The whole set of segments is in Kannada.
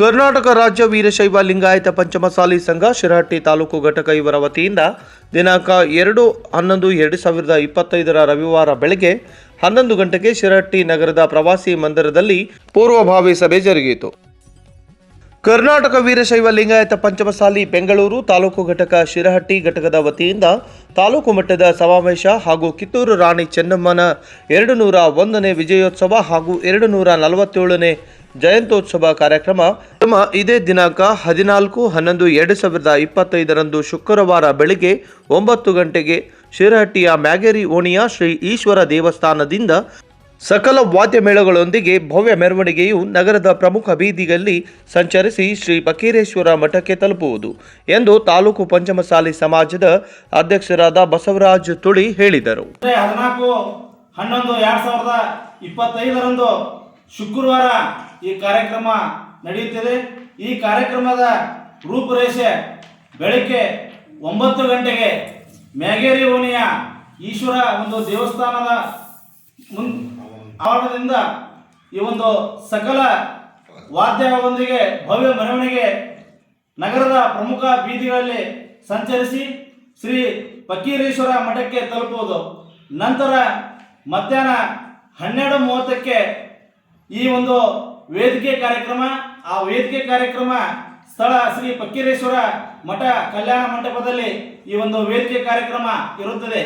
ಕರ್ನಾಟಕ ರಾಜ್ಯ ವೀರಶೈವ ಲಿಂಗಾಯತ ಪಂಚಮಸಾಲಿ ಸಂಘ ಶಿರಹಟ್ಟಿ ತಾಲೂಕು ಘಟಕ ಇವರ ವತಿಯಿಂದ ದಿನಾಂಕ ಎರಡು ಹನ್ನೊಂದು ಎರಡು ಸಾವಿರದ ಇಪ್ಪತ್ತೈದರ ರವಿವಾರ ಬೆಳಗ್ಗೆ ಹನ್ನೊಂದು ಗಂಟೆಗೆ ಶಿರಹಟ್ಟಿ ನಗರದ ಪ್ರವಾಸಿ ಮಂದಿರದಲ್ಲಿ ಪೂರ್ವಭಾವಿ ಸಭೆ ಜರುಗಿತು ಕರ್ನಾಟಕ ವೀರಶೈವ ಲಿಂಗಾಯತ ಪಂಚಮಸಾಲಿ ಬೆಂಗಳೂರು ತಾಲೂಕು ಘಟಕ ಶಿರಹಟ್ಟಿ ಘಟಕದ ವತಿಯಿಂದ ತಾಲೂಕು ಮಟ್ಟದ ಸಮಾವೇಶ ಹಾಗೂ ಕಿತ್ತೂರು ರಾಣಿ ಚೆನ್ನಮ್ಮನ ಎರಡು ನೂರ ಒಂದನೇ ವಿಜಯೋತ್ಸವ ಹಾಗೂ ಎರಡು ನೂರ ನಲವತ್ತೇಳನೇ ಜಯಂತ್ಯೋತ್ಸವ ಕಾರ್ಯಕ್ರಮ ಇದೇ ದಿನಾಂಕ ಹದಿನಾಲ್ಕು, ಹನ್ನೊಂದು, ಎರಡು ಸಾವಿರದ ಇಪ್ಪತ್ತೈದರಂದು ಶುಕ್ರವಾರ ಬೆಳಗ್ಗೆ ಒಂಬತ್ತು ಗಂಟೆಗೆ ಶಿರಹಟ್ಟಿಯ ಮ್ಯಾಗೇರಿ ಓಣಿಯ ಶ್ರೀ ಈಶ್ವರ ದೇವಸ್ಥಾನದಿಂದ ಸಕಲ ವಾದ್ಯ ಮೇಳಗಳೊಂದಿಗೆ ಭವ್ಯ ಮೆರವಣಿಗೆಯು ನಗರದ ಪ್ರಮುಖ ಬೀದಿಯಲ್ಲಿ ಸಂಚರಿಸಿ ಶ್ರೀ ಬಕೀರೇಶ್ವರ ಮಠಕ್ಕೆ ತಲುಪುವುದು ಎಂದು ತಾಲೂಕು ಪಂಚಮಸಾಲಿ ಸಮಾಜದ ಅಧ್ಯಕ್ಷರಾದ ಬಸವರಾಜ್ ತುಳಿ ಹೇಳಿದರು. ಹದಿನಾಲ್ಕು, ಹನ್ನೊಂದು, ಎರಡು ಸಾವಿರದ ಇಪ್ಪತ್ತೈದರಂದು ಶುಕ್ರವಾರ ಈ ಕಾರ್ಯಕ್ರಮ ನಡೆಯುತ್ತಿದೆ. ಈ ಕಾರ್ಯಕ್ರಮದ ರೂಪುರೇಷೆ ಬೆಳಗ್ಗೆ ಒಂಬತ್ತು ಗಂಟೆಗೆ ಮ್ಯಾಗೇರಿ ಓಣಿಯ ಈಶ್ವರ ಒಂದು ದೇವಸ್ಥಾನದ ಮುನ್ ಆವರಣದಿಂದ ಈ ಒಂದು ಸಕಲ ವಾದ್ಯವೊಂದಿಗೆ ಭವ್ಯ ಮೆರವಣಿಗೆ ನಗರದ ಪ್ರಮುಖ ಬೀದಿಗಳಲ್ಲಿ ಸಂಚರಿಸಿ ಶ್ರೀ ಫಕೀರೇಶ್ವರ ಮಠಕ್ಕೆ ತಲುಪುವುದು. ನಂತರ ಮಧ್ಯಾಹ್ನ ಹನ್ನೆರಡು ಮೂವತ್ತಕ್ಕೆ ಈ ಒಂದು ವೇದಿಕೆ ಕಾರ್ಯಕ್ರಮ, ಆ ವೇದಿಕೆ ಕಾರ್ಯಕ್ರಮ ಸ್ಥಳ ಶ್ರೀ ಪಕ್ಕೀರೇಶ್ವರ ಮಠ ಕಲ್ಯಾಣ ಮಂಟಪದಲ್ಲಿ ಈ ಒಂದು ವೇದಿಕೆ ಕಾರ್ಯಕ್ರಮ ಇರುತ್ತದೆ.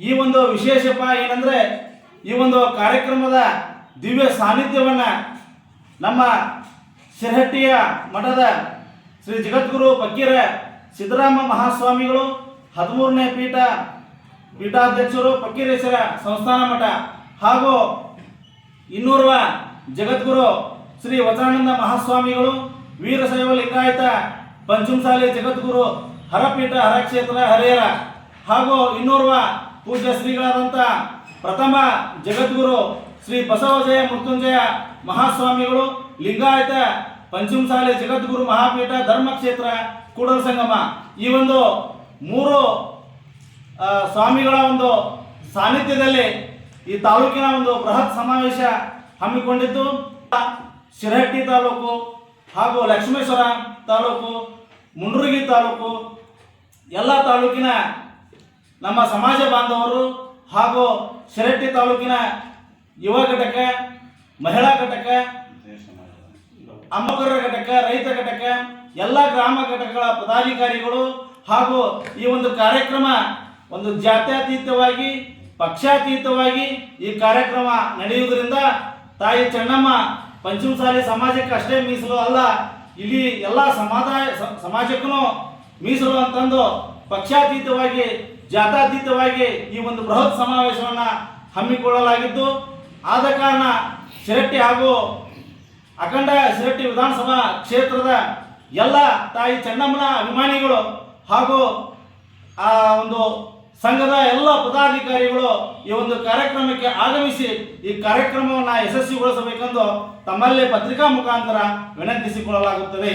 ಈ ಒಂದು ವಿಶೇಷಪ ಏನಂದ್ರೆ, ಈ ಒಂದು ಕಾರ್ಯಕ್ರಮದ ದಿವ್ಯ ಸಾನ್ನಿಧ್ಯವನ್ನ ನಮ್ಮ ಶಿರಹಟ್ಟಿಯ ಮಠದ ಶ್ರೀ ಜಗದ್ಗುರು ಫಕೀರ ಸಿದ್ದರಾಮ ಮಹಾಸ್ವಾಮಿಗಳು, ಹದಿಮೂರನೇ ಪೀಠ ಪೀಠಾಧ್ಯಕ್ಷರು ಫಕೀರೇಶ್ವರ ಸಂಸ್ಥಾನ ಮಠ ಹಾಗೂ ಇನ್ನೂರ್ವ ಜಗದ್ಗುರು ಶ್ರೀ ವಚಾನಂದ ಮಹಾಸ್ವಾಮಿಗಳು ವೀರಶೈವ ಲಿಂಗಾಯತ ಪಂಚಮಸಾಲಿ ಜಗದ್ಗುರು, ಹರಪೀಠ ಹರಕ್ಷೇತ್ರ ಹರಿಹರ, ಹಾಗೂ ಇನ್ನೋರ್ವ ಪೂಜ್ಯ ಶ್ರೀಗಳಾದಂಥ ಪ್ರಥಮ ಜಗದ್ಗುರು ಶ್ರೀ ಬಸವಜಯ ಮೃತ್ಯುಂಜಯ ಮಹಾಸ್ವಾಮಿಗಳು, ಲಿಂಗಾಯತ ಪಂಚಮಸಾಲಿ ಜಗದ್ಗುರು ಮಹಾಪೀಠ ಧರ್ಮಕ್ಷೇತ್ರ ಕೂಡಲ ಸಂಗಮ. ಈ ಒಂದು ಮೂರು ಸ್ವಾಮಿಗಳ ಒಂದು ಸಾನ್ನಿಧ್ಯದಲ್ಲಿ ಈ ತಾಲೂಕಿನ ಒಂದು ಬೃಹತ್ ಸಮಾವೇಶ ಹಮ್ಮಿಕೊಂಡಿದ್ದು. ಶಿರಹಟ್ಟಿ ತಾಲೂಕು ಹಾಗೂ ಲಕ್ಷ್ಮೇಶ್ವರ ತಾಲೂಕು ಮುಂಡ್ರಗಿ ತಾಲೂಕು, ಎಲ್ಲ ತಾಲೂಕಿನ ನಮ್ಮ ಸಮಾಜ ಬಾಂಧವರು ಹಾಗೂ ಶಿರಹಟ್ಟಿ ತಾಲೂಕಿನ ಯುವ ಘಟಕ, ಮಹಿಳಾ ಘಟಕ ಅಂಬಕರ ಘಟಕ, ರೈತ ಘಟಕ, ಎಲ್ಲ ಗ್ರಾಮ ಘಟಕಗಳ ಪದಾಧಿಕಾರಿಗಳು ಹಾಗೂ ಈ ಒಂದು ಕಾರ್ಯಕ್ರಮ ಒಂದು ಜಾತ್ಯತೀತವಾಗಿ, ಪಕ್ಷಾತೀತವಾಗಿ ಈ ಕಾರ್ಯಕ್ರಮ ನಡೆಯುವುದರಿಂದ ತಾಯಿ ಚೆನ್ನಮ್ಮ ಪಂಚಮಸಾಲಿ ಸಮಾಜಕ್ಕೆ ಅಷ್ಟೇ ಮೀಸಲು ಅಲ್ಲ, ಇಲ್ಲಿ ಎಲ್ಲ ಸಮಾಜ ಸಮಾಜಕ್ಕೂ ಮೀಸಲು ಅಂತಂದು ಪಕ್ಷಾತೀತವಾಗಿ, ಜಾತಾತೀತವಾಗಿ ಈ ಒಂದು ಬೃಹತ್ ಸಮಾವೇಶವನ್ನು ಹಮ್ಮಿಕೊಳ್ಳಲಾಗಿದ್ದು ಆದ ಕಾರಣ ಶಿರಟ್ಟಿ ಹಾಗೂ ಅಖಂಡ ಶಿರಟ್ಟಿ ವಿಧಾನಸಭಾ ಕ್ಷೇತ್ರದ ಎಲ್ಲ ತಾಯಿ ಚೆನ್ನಮ್ಮನ ಅಭಿಮಾನಿಗಳು ಹಾಗೂ ಆ ಒಂದು ಸಂಘದ ಎಲ್ಲ ಪದಾಧಿಕಾರಿಗಳು ಈ ಒಂದು ಕಾರ್ಯಕ್ರಮಕ್ಕೆ ಆಗಮಿಸಿ ಈ ಕಾರ್ಯಕ್ರಮವನ್ನು ಯಶಸ್ವಿಗೊಳಿಸಬೇಕೆಂದು ತಮ್ಮಲ್ಲೇ ಪತ್ರಿಕಾ ಮುಖಾಂತರ ವಿನಂತಿಸಿಕೊಳ್ಳಲಾಗುತ್ತದೆ.